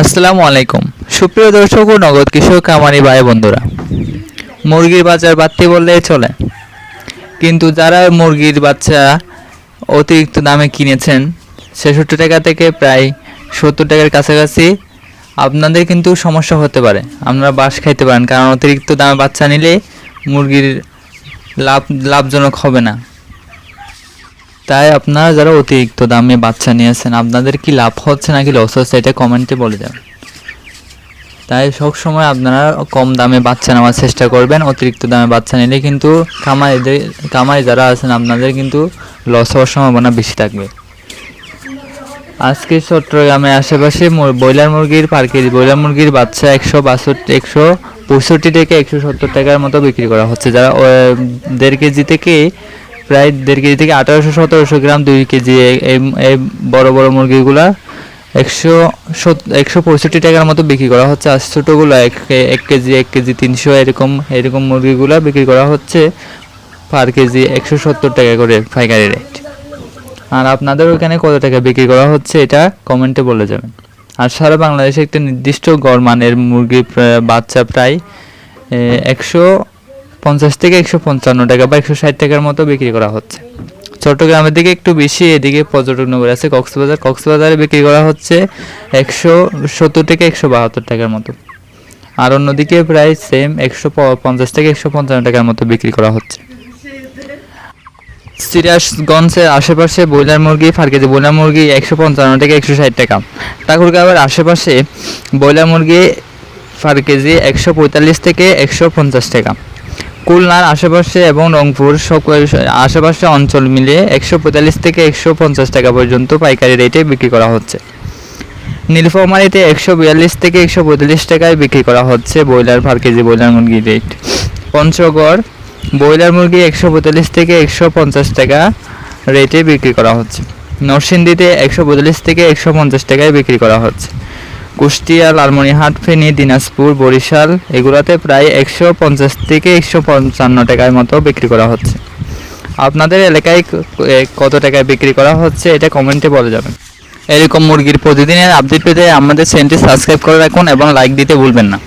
আসসালামু আলাইকুম সুপ্রিয় দর্শক ও নগদ কৃষক কামারি ভাই বন্ধুরা, মুরগির বাজার বাড়তি বললেই চলে। কিন্তু যারা মুরগির বাচ্চা অতিরিক্ত দামে কিনেছেন, ছেষট্টি টাকা থেকে প্রায় সত্তর টাকার কাছাকাছি, আপনাদের কিন্তু সমস্যা হতে পারে। আপনারা বাস খাইতে পারেন, কারণ অতিরিক্ত দামে বাচ্চা নিলে মুরগির লাভ লাভজনক হবে না। তাই আপনারা যারা অতিরিক্ত দামে বাচ্চা নিয়েছেন আপনাদের কি লাভ হচ্ছে নাকি লস হচ্ছে এটা কমেন্টে বলে যাবেন তাই সব সময় আপনারা কম দামে বাচ্চা নেওয়ার চেষ্টা করবেন, অতিরিক্ত দামে বাচ্চা নিলে কিন্তু কামাইদের, কামাই যারা আছেন, আপনাদের কিন্তু লস হওয়ার সম্ভাবনা বেশি থাকবে। আজকে চট্টগ্রামের আশেপাশে ব্রয়লার মুরগির পার কেজি ব্রয়লার মুরগির বাচ্চা একশো বাষট্টি, একশো পঁয়ষট্টি থেকে একশো সত্তর টাকার মতো বিক্রি করা হচ্ছে। যারা দেড় কেজি থেকে প্রায় দেড় কেজি থেকে আঠারোশো, সতেরোশো গ্রাম দুই কেজি এই- বড় বড় মুরগিগুলা একশো একশো পঁয়ষট্টি টাকার মতো বিক্রি করা হচ্ছে। আর ছোটোগুলো এক এক কেজি এক কেজি তিনশো এরকম এরকম মুরগিগুলা বিক্রি করা হচ্ছে পার কেজি একশো সত্তর টাকা করে পাইকারি রেট। আর আপনাদের ওখানে কত টাকা বিক্রি করা হচ্ছে এটা কমেন্টে বলে যাবেন। আর সারা বাংলাদেশে একটা নির্দিষ্ট গড় মানের মুরগি প্রা- বাচ্চা প্রায় একশো পঞ্চাশ থেকে একশো পঞ্চান্ন টাকা বা একশো ষাট টাকার মতো বিক্রি করা হচ্ছে। চট্টগ্রামের দিকে একটু বেশি, এদিকে পর্যটক নগর আছে, কক্সবাজার। কক্সবাজারে বিক্রি করা হচ্ছে একশো সত্তর থেকে একশো বাহাত্তর টাকার মতো। আর অন্যদিকে প্রায় সেম একশো পঞ্চাশ থেকে একশো পঞ্চান্ন টাকার মতো বিক্রি করা হচ্ছে। সিরাজগঞ্জের আশেপাশে ব্রয়লার মুরগি পার কেজি ব্রয়লার মুরগি একশো পঞ্চান্ন থেকে একশো ষাট টাকা। ঠাকুরগাঁওয়ের আশেপাশে ব্রয়লার মুরগি পার কেজি একশো পঁয়তাল্লিশ থেকে একশো পঞ্চাশ টাকা। খুলনার আশেপাশে এবং রংপুর সকল আশেপাশে অঞ্চল মিলিয়ে একশো পঁয়তাল্লিশ থেকে একশো পঞ্চাশ টাকা পর্যন্ত পাইকারি রেটে বিক্রি করা হচ্ছে। নীলফামারীতে একশো বিয়াল্লিশ থেকে একশো পঁয়তাল্লিশ টাকায় বিক্রি করা হচ্ছে ব্রয়লার পার কেজি ব্রয়লার মুরগির রেট। পঞ্চগড় ব্রয়লার মুরগি একশো পঁয়তাল্লিশ থেকে একশো পঞ্চাশ টাকা রেটে বিক্রি করা হচ্ছে। নরসিংদীতে একশো পঁয়তাল্লিশ থেকে একশো পঞ্চাশ টাকায় বিক্রি করা হচ্ছে। কুষ্টিয়া, লালমনিরহাট, ফেনী, দিনাজপুর, বরিশাল, এগুলাতে প্রায় একশো পঞ্চাশ থেকে একশো পঞ্চান্ন টাকার মতো বিক্রি করা হচ্ছে। আপনাদের এলাকায় কত টাকায় বিক্রি করা হচ্ছে এটা কমেন্টে বলে যাবেন। এরকম মুরগির প্রতিদিনের আপডেট পেতে আমাদের চ্যানেলটি সাবস্ক্রাইব করে রাখুন এবং লাইক দিতে ভুলবেন না।